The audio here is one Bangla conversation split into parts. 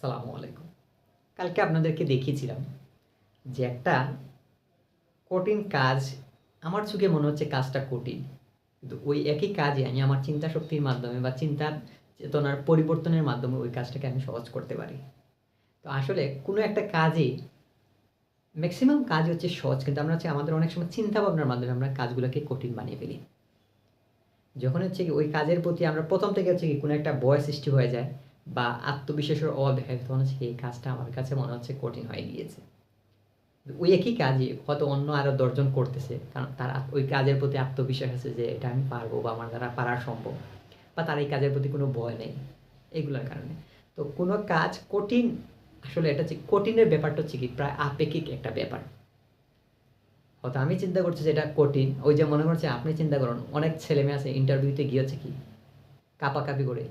সালামু আলাইকুম। কালকে আপনাদেরকে দেখিয়েছিলাম যে একটা কঠিন কাজ, আমার চোখে মনে হচ্ছে কাজটা কঠিন। কিন্তু ওই একই কাজে আমি আমার চিন্তা শক্তির মাধ্যমে বা চিন্তা চেতনার পরিবর্তনের মাধ্যমে ওই কাজটাকে আমি সহজ করতে পারি। তো আসলে কোনো একটা কাজে ম্যাক্সিমাম কাজ হচ্ছে সহজ, কিন্তু আমরা হচ্ছে আমাদের অনেক সময় চিন্তা ভাবনার মাধ্যমে আমরা কাজগুলোকে কঠিন বানিয়ে ফেলি। যখন হচ্ছে কি ওই কাজের প্রতি আমরা প্রথম থেকে হচ্ছে কি কোনো একটা ভয় সৃষ্টি হয়ে যায় বা আত্মবিশ্বাসের অভাব দেখা তখন হচ্ছে এই কাজটা আমার কাছে মনে হচ্ছে কঠিন হয়ে গিয়েছে। ওই একই কাজই হয়তো অন্য আরও দশজন করতেছে, কারণ তার ওই কাজের প্রতি আত্মবিশ্বাস আছে যে এটা আমি পারব বা আমার দ্বারা পারা সম্ভব, বা তার এই কাজের প্রতি কোনো ভয় নেই, এগুলোর কারণে। তো কোনো কাজ কঠিন, আসলে এটা হচ্ছে কঠিনের ব্যাপারটা হচ্ছে কি, প্রায় আপেক্ষিক একটা ব্যাপার। হয়তো আমি চিন্তা করছি যে এটা কঠিন, ওই যে মনে করছে আপনি চিন্তা করুন, অনেক ছেলে মেয়ে আছে ইন্টারভিউতে গিয়েছে কি, কাপাকাপি করে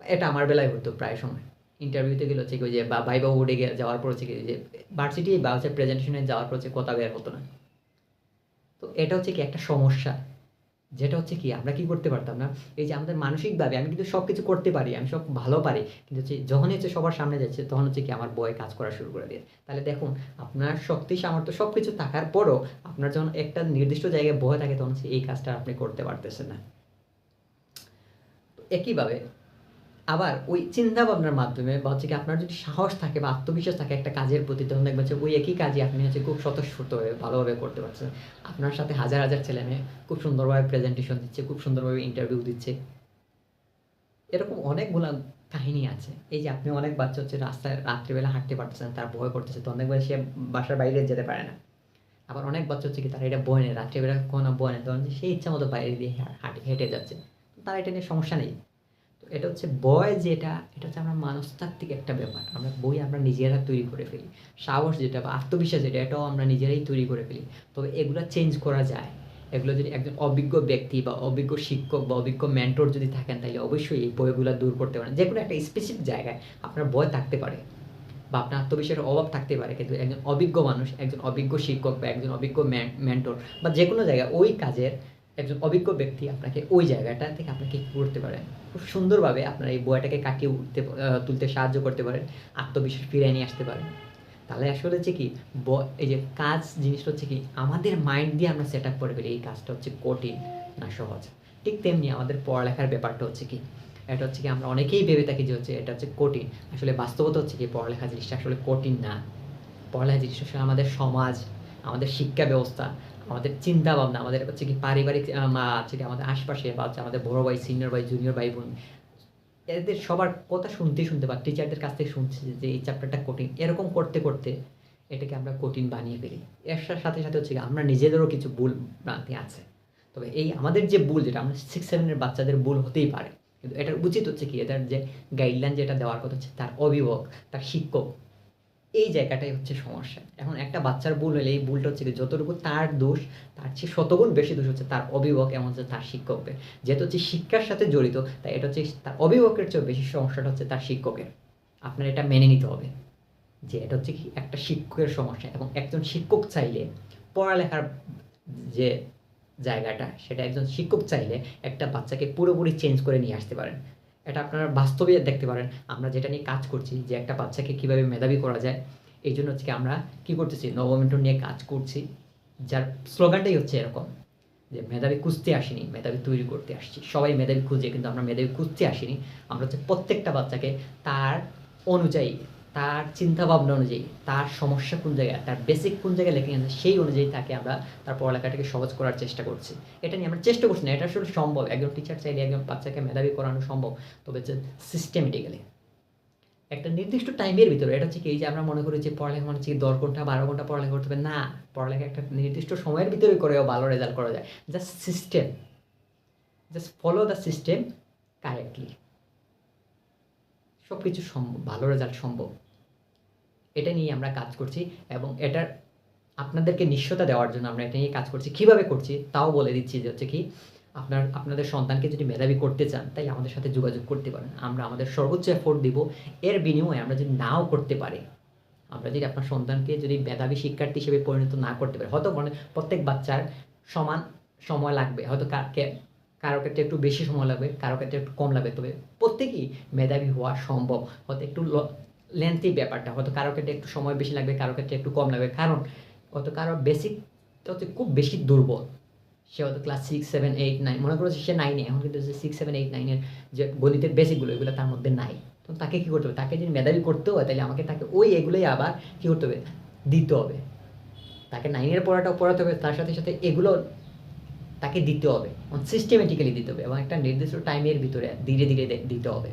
এটা আমার বেলায় হতো প্রায় সময়। ইন্টারভিউতে গেলে হচ্ছে কি যে বা বোর্ডে গিয়ে যাওয়ার পর হচ্ছে কি, যে ভার্সিটি বা হচ্ছে প্রেজেন্টেশনে যাওয়ার পর হচ্ছে কথা বের হতো না। তো এটা হচ্ছে কি একটা সমস্যা। যেটা হচ্ছে কি, আমরা কি করতে পারতাম না? এই যে আমাদের মানসিকভাবে আমি কিন্তু সব কিছু করতে পারি, আমি সব ভালো পারি, কিন্তু হচ্ছে যখনই হচ্ছে সবার সামনে যাচ্ছে, তখন হচ্ছে কি আমার বয়ে কাজ করা শুরু করে দিয়ে। তাহলে দেখুন, আপনার শক্তি, সামর্থ্য সব কিছু থাকার পরও আপনার যখন একটা নির্দিষ্ট জায়গায় বয়ে থাকে, তখন হচ্ছে এই কাজটা আপনি করতে পারতেছেন না। একইভাবে আবার ওই চিন্তা ভাবনার মাধ্যমে বা হচ্ছে কি আপনার যদি সাহস থাকে বা আত্মবিশ্বাস থাকে একটা কাজের প্রতি, তখন দেখবেন যে ওই একই কাজই আপনি হচ্ছে খুব স্বতঃস্ফূর্তভাবে, ভালোভাবে করতে পারছেন। আপনার সাথে হাজার হাজার ছেলে মেয়ে খুব সুন্দরভাবে প্রেজেন্টেশন দিচ্ছে, খুব সুন্দরভাবে ইন্টারভিউ দিচ্ছে। এরকম অনেকগুলো কাহিনী আছে। এই যে আপনি অনেক বাচ্চা হচ্ছে রাস্তায় রাত্রিবেলা হাঁটতে পারতেছেন তার ভয় করতেছে তো অনেকবার সে বাসার বাইরে যেতে পারে না। আবার অনেক বাচ্চা হচ্ছে কি তারা এটা বয় নেই রাত্রিবেলা কোনো বয় নেই তখন সেই ইচ্ছা মতো বাইরে দিয়ে হাঁটে, হেঁটে যাচ্ছে। তারা এটা নিয়ে সমস্যা নেই। এটা হচ্ছে বয় যেটা, এটা হচ্ছে আমরা মনস্তাত্ত্বিক একটা ব্যাপার। আমরা বই আমরা নিজেরা তৈরি করে ফেলি। সাহস যেটা বা আত্মবিশ্বাস যেটা, এটাও আমরা নিজেরাই তৈরি করে ফেলি। তবে এগুলো চেঞ্জ করা যায়। এগুলো যদি একজন অভিজ্ঞ ব্যক্তি বা অভিজ্ঞ শিক্ষক বা অভিজ্ঞ মেন্টর যদি থাকেন, তাহলে অবশ্যই এই বইগুলো দূর করতে পারেন। যে কোনো একটা স্পেসিফিক জায়গায় আপনার বয় থাকতে পারে বা আপনার আত্মবিশ্বাসের অভাব থাকতে পারে, কিন্তু একজন অভিজ্ঞ মানুষ, একজন অভিজ্ঞ শিক্ষক বা একজন অভিজ্ঞ মেন্টর বা যে কোনো জায়গায় ওই কাজের একজন অভিজ্ঞ ব্যক্তি আপনাকে ওই জায়গাটা থেকে আপনাকে করতে পারেন? খুব সুন্দরভাবে আপনার এই বইটাকে কাটিয়ে উঠতে তুলতে সাহায্য করতে পারেন, আত্মবিশ্বাস ফিরিয়ে নিয়ে আসতে পারেন। তাহলে আসলে হচ্ছে কি, ব- এই যে কাজ জিনিসটা হচ্ছে কি, আমাদের মাইন্ড দিয়ে আমরা সেট আপ করে ফেলি, এই কাজটা হচ্ছে কঠিন না সহজ। ঠিক তেমনি আমাদের পড়ালেখার ব্যাপারটা হচ্ছে কি, এটা হচ্ছে কি আমরা অনেকেই ভেবে থাকি যে হচ্ছে এটা হচ্ছে কঠিন। আসলে বাস্তবতা হচ্ছে কি, পড়ালেখা জিনিসটা আসলে কঠিন না। পড়ালেখা জিনিসটা আসলে আমাদের সমাজ, আমাদের শিক্ষা ব্যবস্থা আমাদের চিন্তা ভাবনা আমাদের হচ্ছে কি পারিবারিক মা, হচ্ছে কি আমাদের আশপাশে বা হচ্ছে আমাদের বড় ভাই সিনিয়র ভাই জুনিয়র ভাই, বোন, এদের সবার কথা শুনতে শুনতে বা টিচারদের কাছ থেকে শুনছি যে এই চ্যাপ্টারটা কঠিন, এরকম করতে করতে এটাকে আমরা কঠিন বানিয়ে ফেলি। এর সাথে সাথে হচ্ছে আমরা নিজেদেরও কিছু ভুল ভ্রান্তি আছে। তবে এই আমাদের যে ভুল, যেটা আমরা সিক্স সেভেনের বাচ্চাদের ভুল হতেই পারে, কিন্তু এটার উচিত হচ্ছে কি এটার যে গাইডলাইন যেটা দেওয়ার কথা হচ্ছে তার অভিভাবক, তার শিক্ষক এই জায়গাটাই হচ্ছে সমস্যা। এখন একটা বাচ্চার ভুল হলে এই ভুলটা হচ্ছে যতটুকু তার দোষ, তার চেয়ে শতগুণ বেশি দোষ হচ্ছে তার অভিভাবক এমন হচ্ছে তার শিক্ষকদের। যেহেতু হচ্ছে শিক্ষার সাথে জড়িত, তাই এটা হচ্ছে তার অভিভাবকের চেয়েও বেশি সমস্যাটা হচ্ছে তার শিক্ষকের। আপনার এটা মেনে নিতে হবে যে এটা হচ্ছে কি একটা শিক্ষকের সমস্যা এবং একজন শিক্ষক চাইলে পড়ালেখার যে জায়গাটা, সেটা একজন শিক্ষক চাইলে একটা বাচ্চাকে পুরোপুরি চেঞ্জ করে নিয়ে আসতে পারেন। এটা আপনারা বাস্তবে দেখতে পারেন। আমরা যেটা নিয়ে কাজ করছি, যে একটা বাচ্চাকে কীভাবে মেধাবী করা যায়, এই জন্য হচ্ছে আমরা কী করতেছি নবমেন্টন নিয়ে কাজ করছি, যার স্লোগানটাই হচ্ছে এরকম, যে মেধাবী খুঁজতে আসিনি, মেধাবী তৈরি করতে আসছি। সবাই মেধাবী খুঁজে, কিন্তু আমরা মেধাবী খুঁজতে আসিনি। আমরা হচ্ছে প্রত্যেকটা বাচ্চাকে তার অনুযায়ী তার চিন্তা ভাবনা অনুযায়ী, তার সমস্যা কোন জায়গায়, তার বেসিক কোন জায়গায় লেখে গেছে সেই অনুযায়ী তাকে আমরা তার পড়ালেখাটাকে সহজ করার চেষ্টা করছি। এটা নিয়ে আমরা চেষ্টা করছি না, এটা আসলে সম্ভব। একজন টিচার চাইলে একজন বাচ্চাকে মেধাবী করানো সম্ভব, তবে সিস্টেমেটিক্যালি একটা নির্দিষ্ট টাইমের ভিতরে, এটা হচ্ছে কি যে আমরা মনে করি যে পড়ালেখা মানে হচ্ছে দশ ঘণ্টা, বারো ঘণ্টা পড়ালেখা করতে হবে। না, পড়ালেখা একটা নির্দিষ্ট সময়ের ভিতরে করেও ভালো রেজাল্ট করা যায়। Just system just follow the system correctly সব কিছু সম্ভব, ভালো রেজাল্ট সম্ভব। এটা নিয়ে আমরা কাজ করছি এবং এটার আপনাদেরকে নিশ্চয়তা দেওয়ার জন্য আমরা এটা নিয়ে কাজ করছি। কীভাবে করছি? তাও বলে দিচ্ছি যে হচ্ছে কি, আপনার, আপনাদের সন্তানকে যদি মেধাবী করতে চান, তাই আমাদের সাথে যোগাযোগ করতে পারেন। আমরা আমাদের সর্বোচ্চ এফোর্ট দিব। এর বিনিময়ে আমরা যদি নাও করতে পারি, আমরা যদি আপনার সন্তানকে যদি মেধাবী শিক্ষার্থী হিসেবে পরিণত না করতে পারি, হয়তো মানে প্রত্যেক বাচ্চার সমান সময় লাগবে, হয়তো কারও ক্ষেত্রে একটু বেশি সময় লাগবে, কারও ক্ষেত্রে একটু কম লাগবে, তবে প্রত্যেকেই মেধাবী হওয়া সম্ভব। হয়তো একটু লেন্থি ব্যাপারটা, হয়তো কারও ক্ষেত্রে একটু সময় বেশি লাগবে কারও ক্ষেত্রে একটু কম লাগবে। কারণ, হয়তো কারও বেসিক হচ্ছে খুব বেশি দুর্বল। সে হয়তো class six seven eight nine মনে করছে সে নাইনে এখন কিন্তু সিক্স সেভেন এইট নাইনের যে গণিতের বেসিকগুলো এগুলো তার মধ্যে নাই। তো তাকে কী করতে হবে? তাকে যদি মেধাবী করতে হয়, তাহলে আমাকে তাকে ওই এগুলোই আবার কী করতে হবে? দিতে হবে। তাকে নাইনের পড়াটাও পড়াতে হবে, তার সাথে সাথে এগুলো তাকে দিতে হবে। সিস্টেমেটিক্যালি দিতে হবে এবং একটা নির্দিষ্ট টাইমের ভিতরে ধীরে ধীরে দিতে হবে।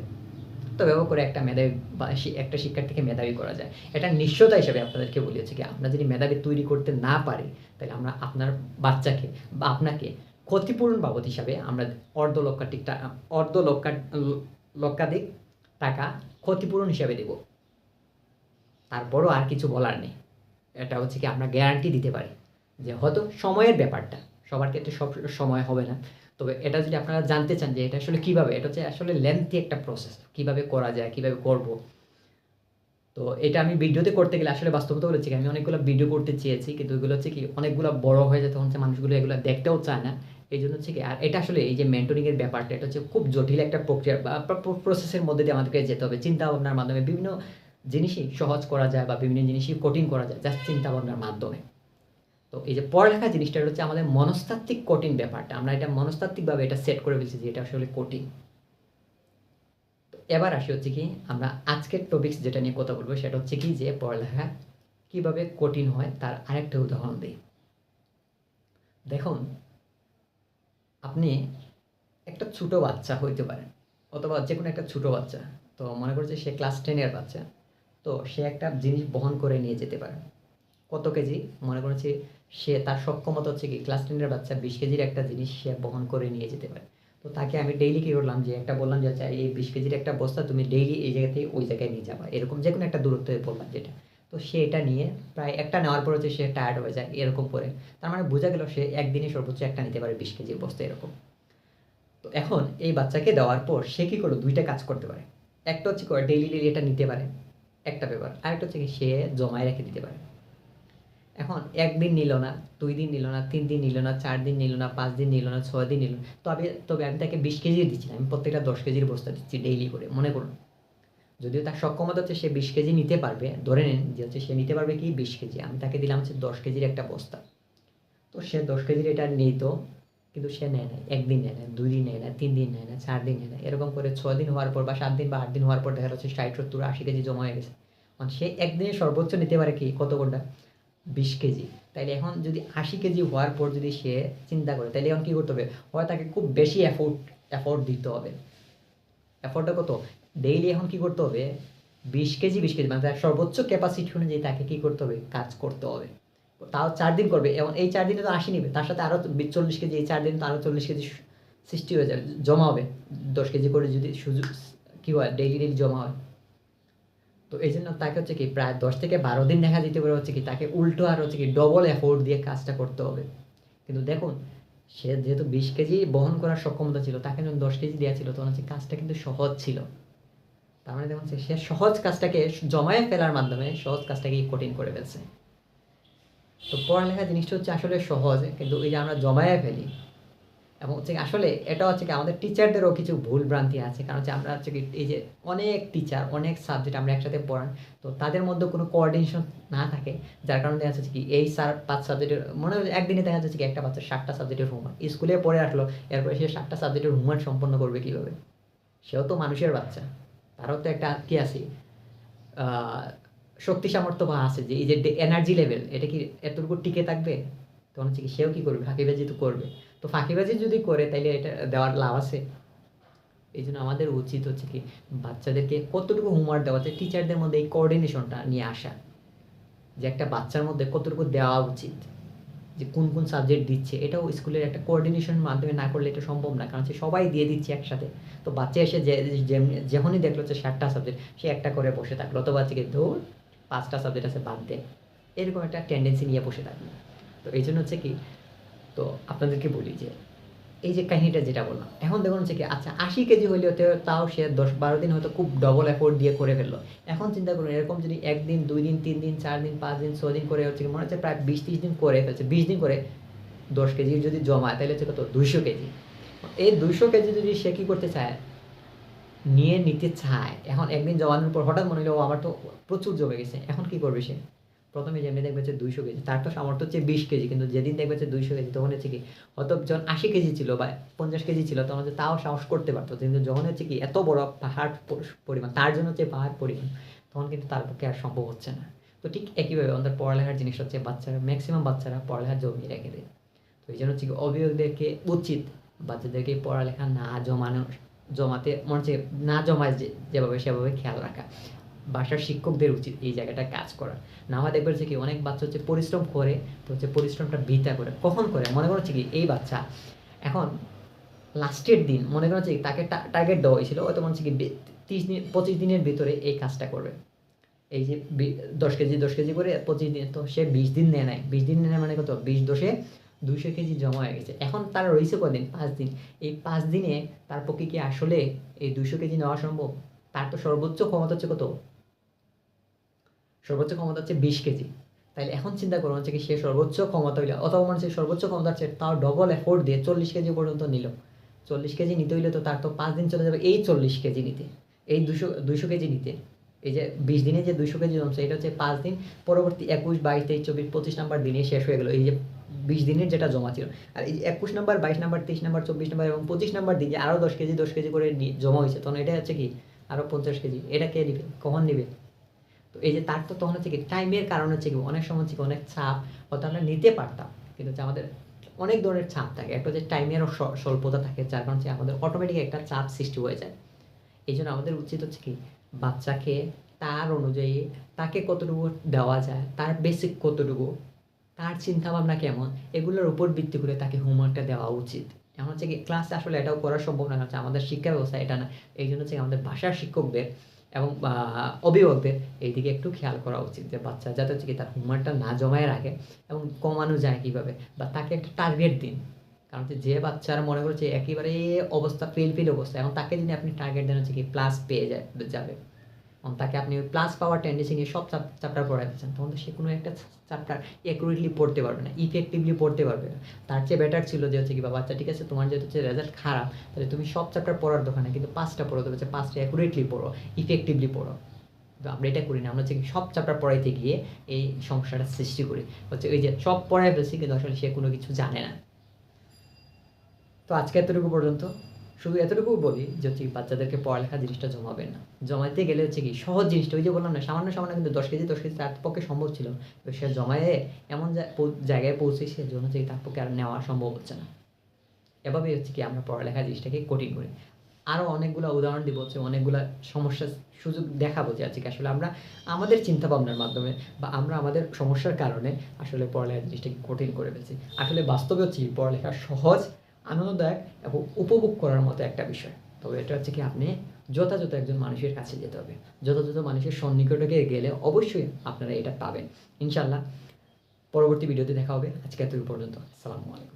তবে ও করে একটা মেধাবী বা একটা শিক্ষার্থীকে মেধাবী করা যায়। এটা নিশ্চয়তা হিসেবে আপনাদেরকে বলি হচ্ছে কি, আমরা যদি মেধাবী তৈরি করতে না পারি, তাহলে আমরা আপনার বাচ্চাকে বা আপনাকে ক্ষতিপূরণ বাবদ হিসাবে আমরা অর্ধ লক্ষাধিক টাকা অর্ধ লক্ষা লক্ষাধিক টাকা ক্ষতিপূরণ হিসাবে দেব। তারপরও আর কিছু বলার নেই। এটা হচ্ছে কি আমরা গ্যারান্টি দিতে পারি যে হয়তো সময়ের ব্যাপারটা সবার ক্ষেত্রে সব সময় হবে না। তবে এটা যদি আপনারা জানতে চান যে এটা আসলে কীভাবে, এটা হচ্ছে আসলে লেন্থি একটা প্রসেস কীভাবে করা যায়, কীভাবে করব। তো এটা আমি ভিডিওতে করতে গেলে আসলে বাস্তবতা বলেছি আমি অনেকগুলো ভিডিও করতে চেয়েছি, কিন্তু ওইগুলো হচ্ছে কি অনেকগুলো বড় হয়ে যায়, তখন হচ্ছে মানুষগুলো এগুলো দেখতেও চায় না। এই জন্য হচ্ছে কি, আর এটা আসলে এই যে মেন্টরিং এর ব্যাপারটা, এটা হচ্ছে খুব জটিল একটা প্রক্রিয়া বা প্রসেসের মধ্যে দিয়ে আমাদেরকে যেতে হবে। চিন্তা ভাবনার মাধ্যমে বিভিন্ন জিনিসই সহজ করা যায় বা বিভিন্ন জিনিসই কঠিন করা যায় জাস্ট চিন্তা ভাবনার মাধ্যমে। তো এই যে পড়ালেখা জিনিসটা হচ্ছে আমাদের মনস্তাত্ত্বিক কঠিন ব্যাপারটা। আমরা এটা মনস্তাত্ত্বিকভাবে এটা সেট করে ফেলছি যে এটা আসলে কঠিন। এবার আসি হচ্ছে কি, আমরা আজকের টপিকস যেটা নিয়ে কথা বলব সেটা হচ্ছে কি যে পড়ালেখা কীভাবে কঠিন হয় তার আরেকটা উদাহরণ দিই। দেখুন, আপনি একটা ছোট বাচ্চা হইতে পারেন, অথবা যে কোনো একটা ছোট বাচ্চা। তো মনে করছে সে ক্লাস টেনের বাচ্চা, তো সে একটা জিনিস বহন করে নিয়ে যেতে পারে। কত কেজি? মনে করেছে সে তার সক্ষমতা হচ্ছে কি ক্লাস টেনের বাচ্চা বিশ কেজির একটা জিনিস সে বহন করে নিয়ে যেতে পারে। তো তাকে আমি ডেইলি কী করলাম যে, একটা বললাম যে আচ্ছা এই বিশ কেজির একটা বস্তা তুমি ডেইলি এই জায়গা থেকে ওই জায়গায় নিয়ে যাবা। এরকম যে কোনো একটা দূরত্বে বললাম যেটা। তো সে এটা নিয়ে প্রায় একটা নেওয়ার পর হচ্ছে সে টায়ার্ড হয়ে যায় এরকম করে। তার মানে বোঝা গেল সে একদিনে সর্বোচ্চ একটা নিতে পারে বিশ কেজির বস্তা এরকম। তো এখন এই বাচ্চাকে দেওয়ার পর সে কী করল? দুইটা কাজ করতে পারে। একটা হচ্ছে ডেইলি ডেইলি এটা নিতে পারে। একটা ব্যাপার। আরেকটা হচ্ছে কি, সে জমায় রেখে দিতে পারে। এখন একদিন নিল না, দুই দিন নিল না, তিন দিন নিল না, চার দিন নিল না, পাঁচ দিন নিল না, ছয় দিন নিল তবে তবে আমি তাকে বিশ কেজি দিচ্ছি আমি প্রত্যেকটা দশ কেজির বস্তা দিচ্ছি ডেইলি করে, মনে করুন। যদিও তার সক্ষমতা হচ্ছে সে বিশ কেজি নিতে পারবে, ধরে নেন যে হচ্ছে সে নিতে পারবে কি বিশ কেজি, আমি তাকে দিলাম হচ্ছে দশ কেজির একটা বস্তা। তো সে দশ কেজির এটা নিত, কিন্তু সে নেয় না একদিন নেয় না দুই দিন নেয় না তিন দিন নেয় না চার দিন নেয় না এরকম করে ছয় দিন হওয়ার পর বা সাত দিন বা আট দিন হওয়ার পর দেখা যাচ্ছে ষাট, সত্তর, আশি কেজি জমা হয়ে গেছে। মানে সে একদিনে সর্বোচ্চ নিতে পারে কি, কত কোনটা বিশ কেজি। তাইলে এখন যদি আশি কেজি হওয়ার পর যদি সে চিন্তা করে তাহলে এখন কী করতে হবে? হয় তাকে খুব বেশি অ্যাফোর্ড অ্যাফোর্ড দিতে হবে। অ্যাফোর্ডটা কত? ডেইলি এখন কি করতে হবে? বিশ কেজি বিশ কেজি মানে তার সর্বোচ্চ ক্যাপাসিটি অনুযায়ী তাকে কী করতে হবে? কাজ করতে হবে। তাও চার দিন করবে। এবং এই চার দিনে তো আশি নিবে। তার সাথে আরও চল্লিশ কেজি, এই চার দিন তো আরও চল্লিশ কেজি সৃষ্টি হয়ে যাবে, জমা হবে। দশ কেজি করে যদি সুযোগ, কী হয়? ডেইলি ডেইলি জমা হয়। তো এই জন্য তাকে হচ্ছে কি প্রায় দশ থেকে বারো দিন দেখা দিতে পারে হচ্ছে কি তাকে উল্টো আর হচ্ছে কি ডবল এফোর্ট দিয়ে কাজটা করতে হবে। কিন্তু দেখুন, সে যেহেতু বিশ কেজি বহন করার সক্ষমতা ছিল, তাকে যখন দশ কেজি দেওয়া ছিল, তখন হচ্ছে কাজটা কিন্তু সহজ ছিল। তার মানে দেখুন, সে সহজ কাজটাকে জমায়ে ফেলার মাধ্যমে সহজ কাজটাকে কঠিন করে ফেলছে। তো পড়ালেখা জিনিসটা হচ্ছে আসলে সহজ, কিন্তু এই যে আমরা জমায়ে ফেলি এবং হচ্ছে আসলে এটা হচ্ছে কি আমাদের টিচারদেরও কিছু ভুল ভ্রান্তি আছে। কারণ হচ্ছে আমরা হচ্ছে কি এই যে অনেক টিচার অনেক সাবজেক্ট আমরা একসাথে পড়ান, তো তাদের মধ্যে কোনো কোঅর্ডিনেশন না থাকে। যার কারণে দেখা যাচ্ছে কি এই স্যার পাঁচ সাবজেক্টের মনে হয় একদিনে দেখা যাচ্ছে কি একটা বাচ্চা ষাটটা সাবজেক্টের হোমওয়ার্ক স্কুলে পড়ে আসলো, এরপরে সে ষাটটা সাবজেক্টের হোমওয়ার্ক সম্পন্ন করবে কীভাবে? সেও তো মানুষের বাচ্চা। তারও তো একটা কি আছে? শক্তি সামর্থ্য বা আছে যে এই যে এনার্জি লেভেল এটা কি এতটুকু টিকে থাকবে? তখন হচ্ছে কি সেও কি করবে? ফাঁকিবাজি তো করবে। তো ফাঁকিবাজি যদি করে, তাইলে এটা দেওয়ার লাভ আছে। এই জন্য আমাদের উচিত হচ্ছে কি, বাচ্চাদেরকে কতটুকু হোমওয়ার্ক দেওয়া আছে টিচারদের মধ্যে এই কোঅর্ডিনেশনটা নিয়ে আসা। যে একটা বাচ্চার মধ্যে কতটুকু দেওয়া উচিত, যে কোন কোন সাবজেক্ট দিচ্ছে, এটাও স্কুলের একটা কোঅর্ডিনেশন মাধ্যমে না করলে এটা সম্ভব না, কারণ হচ্ছে সবাই দিয়ে দিচ্ছে একসাথে। তো বাচ্চা এসে যেমনি- দেখল যে ষাটটা সাবজেক্ট সে একটা করে বসে থাকল তো বাচ্চাকে ধর, পাঁচটা সাবজেক্ট আছে বাদ দে। এরকম একটা টেন্ডেন্সি নিয়ে বসে থাকল। তো এই জন্য হচ্ছে কি তো আপনাদেরকে বলি যে এই যে কাহিনীটা যেটা বললাম এখন দেখুন হচ্ছে কি আচ্ছা আশি কেজি হইলেও তো তাও সে দশ বারো দিন হয়তো খুব ডবল এফোর্ট দিয়ে করে ফেলল। এখন চিন্তা করুন এরকম যদি একদিন দুই দিন তিন দিন চার দিন পাঁচ দিন ছয় দিন করে হচ্ছে কি মনে হচ্ছে প্রায় বিশ ত্রিশ দিন করে ফেলছে বিশ দিন করে দশ কেজি যদি জমায় তাহলে হচ্ছে কত? দুইশো কেজি। এই দুইশো কেজি যদি সে কী করতে চায়? নিয়ে নিতে চায়। এখন একদিন জমানোর পর হঠাৎ মনে হলো "ও, আমার তো প্রচুর জমে গেছে। এখন কি করবে সে? প্রথমে যেমনি দেখবে যে দুইশো কেজি, তার তো সামর্থ্য হচ্ছে বিশ কেজি, কিন্তু যেদিন দেখবে যে দুইশো কেজি, তখন হচ্ছে কি, হয়তো যখন আশি কেজি ছিল বা পঞ্চাশ কেজি ছিল, তখন হচ্ছে তাও সাহস করতে পারতো। কিন্তু যখন হচ্ছে কি, এত বড় পাহাড় পরিমাণ, তার জন্য হচ্ছে পাহাড় পরিমাণ, তখন কিন্তু তার পক্ষে আর সম্ভব হচ্ছে না। তো ঠিক একইভাবে আমাদের পড়ালেখার জিনিস হচ্ছে বাচ্চারা ম্যাক্সিমাম বাচ্চারা পড়ালেখা জমিয়ে রেখে দেয়। তো এই জন্য হচ্ছে কি, অভিভাবকদেরকে উচিত বাচ্চাদেরকে পড়ালেখা না জমানো জমাতে, মনে হচ্ছে না জমায় যেভাবে সেভাবে খেয়াল রাখা। বাসার শিক্ষকদের উচিত এই জায়গাটা কাজ করা না হয় দেখবে যে কি অনেক বাচ্চা হচ্ছে পরিশ্রম করে, তো হচ্ছে পরিশ্রমটা বৃথা করে। কখন করে? মনে করো হচ্ছে কি এই বাচ্চা এখন লাস্টের দিন মনে করো হচ্ছে কি তাকে টার্গেট দেওয়া হয়েছিল, হয়তো মনে হচ্ছে কি তিরিশ দিন, পঁচিশ দিনের ভিতরে এই কাজটা করবে। এই যে দশ কেজি দশ কেজি করে পঁচিশ দিন, তো সে বিশ দিন নেয় নাই। বিশ দিন নেয় মানে কত? বিশ দশে দুইশো কেজি জমা হয়ে গেছে। এখন তার রয়েছে কদিন পাঁচ দিন। এই পাঁচ দিনে তার পক্ষে কি আসলে এই দুইশো কেজি নেওয়া সম্ভব? তার তো সর্বোচ্চ ক্ষমতা হচ্ছে কত? সর্বোচ্চ ক্ষমতা হচ্ছে বিশ কেজি। তাইলে এখন চিন্তা করুন হচ্ছে কি সে সর্বোচ্চ ক্ষমতা হইলে, অথবা মানুষের সর্বোচ্চ ক্ষমতা হচ্ছে, তাও ডবল এফোর্ট দিয়ে চল্লিশ কেজি পর্যন্ত নিল। চল্লিশ কেজি নিতে হইলে তো তার তো পাঁচ দিন চলে যাবে এই চল্লিশ কেজি নিতে, এই দুশো দুইশো কেজি নিতে। এই যে বিশ দিনে যে দুশো কেজি জমছে, এটা হচ্ছে পাঁচ দিন, পরবর্তী একুশ, বাইশ, তেইশ, চব্বিশ, পঁচিশ নাম্বার দিনে শেষ হয়ে গেলো। এই যে বিশ দিনের যেটা জমা ছিল, আর এই একুশ নাম্বার, বাইশ নাম্বার, তেইশ নাম্বার, চব্বিশ নাম্বার এবং পঁচিশ নাম্বার যে আরও দশ কেজি দশ কেজি করে জমা হয়েছে তখন এটা হচ্ছে কি? আরও পঞ্চাশ কেজি, এটা কে নিবে? কখন নিবে? তো এই যে তার তো তখন হচ্ছে কি টাইমের কারণ হচ্ছে কি অনেক সময় হচ্ছে অনেক চাপ হয়তো আমরা নিতে পারতাম। কিন্তু হচ্ছে আমাদের অনেক ধরনের চাপ থাকে। একটা যে টাইমেরও স্বল্পতা থাকে, যার কারণে হচ্ছে আমাদের অটোমেটিক একটা চাপ সৃষ্টি হয়ে যায়। এই জন্য আমাদের উচিত হচ্ছে কি বাচ্চাকে তার অনুযায়ী তাকে কতটুকু দেওয়া যায়, তার বেসিক কতটুকু, তার চিন্তা ভাবনা কেমন, এগুলোর উপর ভিত্তি করে তাকে হোমওয়ার্কটা দেওয়া উচিত। এমন হচ্ছে কি ক্লাসে আসলে এটাও করা সম্ভব না হচ্ছে আমাদের শিক্ষা ব্যবস্থা এটা না। এই জন্য হচ্ছে আমাদের ভাষার শিক্ষকদের এবং অভিভাবকদের অভিভাবকদের এইদিকে একটু খেয়াল করা উচিত যে বাচ্চা যাতে হচ্ছে কি তার হোমওয়ার্কটা না জমায় রাখে এবং কমানো যায় কীভাবে বা তাকে একটা টার্গেট দিন। কারণ যে বাচ্চার মনে করছে একেবারে অবস্থা ফেল ফেল অবস্থা, এবং তাকে যদি আপনি টার্গেট দেন হচ্ছে কি প্লাস পেয়ে যাবে। তাকে আপনি ওই প্লাস পাওয়ার টেন্ডেন্সি নিয়ে সব চ্যাপ্টার পড়াতে চান তখন সে কোনো একটা চ্যাপ্টার অ্যাকুরেটলি পড়তে পারবে না ইফেক্টিভলি পড়তে পারবে না। তার চেয়ে বেটার ছিল যে হচ্ছে কি, বাবা আচ্ছা ঠিক আছে, তোমার যেহেতু হচ্ছে রেজাল্ট খারাপ, তাহলে তুমি সব চ্যাপ্টার পড়ার দোকানে কিন্তু পাঁচটা পড়ো, তবে পাঁচটা অ্যাকুরেটলি পড়ো ইফেক্টিভলি পড়ো। তো আমরা এটা করি না, আমরা হচ্ছে সব চ্যাপ্টার পড়াইতে গিয়ে এই সমস্যাটা সৃষ্টি করি। হচ্ছে ওই যে সব পড়াই ফেলছি, কিন্তু আসলে সে কোনো কিছু জানে না। তো আজকে এতটুকু পর্যন্ত। শুধু এতটুকু বলি যে হচ্ছে বাচ্চাদেরকে পড়ালেখা জিনিসটা জমাবেন না। জমাইতে গেলে হচ্ছে কি সহজ জিনিসটা, ওই যে বললাম না, সামান্য সামান্য কিন্তু দশ কেজি দশ কেজি তার পক্ষে সম্ভব ছিল। তো সে জমায়ে এমন জায়গায় পৌঁছেছে জন্য হচ্ছে তার পক্ষে আর নেওয়া সম্ভব হচ্ছে না। এভাবেই হচ্ছে কি আমরা পড়ালেখা জিনিসটাকে কঠিন করি। আরও অনেকগুলো উদাহরণ দিব হচ্ছে, অনেকগুলো সমস্যার সুযোগ দেখাবো যে আজকে আসলে আমরা আমাদের চিন্তা ভাবনার মাধ্যমে বা আমরা আমাদের সমস্যার কারণে আসলে পড়ালেখা জিনিসটাকে কঠিন করে ফেলছি। আসলে বাস্তবে হচ্ছে পড়ালেখা সহজ আনন্দদায়ক এবং উপভোগ করার মতো একটা বিষয়। তবে এটা হচ্ছে কি আপনি যথাযথ একজন মানুষের কাছে যেতে হবে। যথাযথ মানুষের সন্নিকটকে গেলে অবশ্যই আপনারা এটা পাবেন। ইনশাল্লাহ পরবর্তী ভিডিওতে দেখা হবে। আজকে এত পর্যন্ত। আসসালামু আলাইকুম।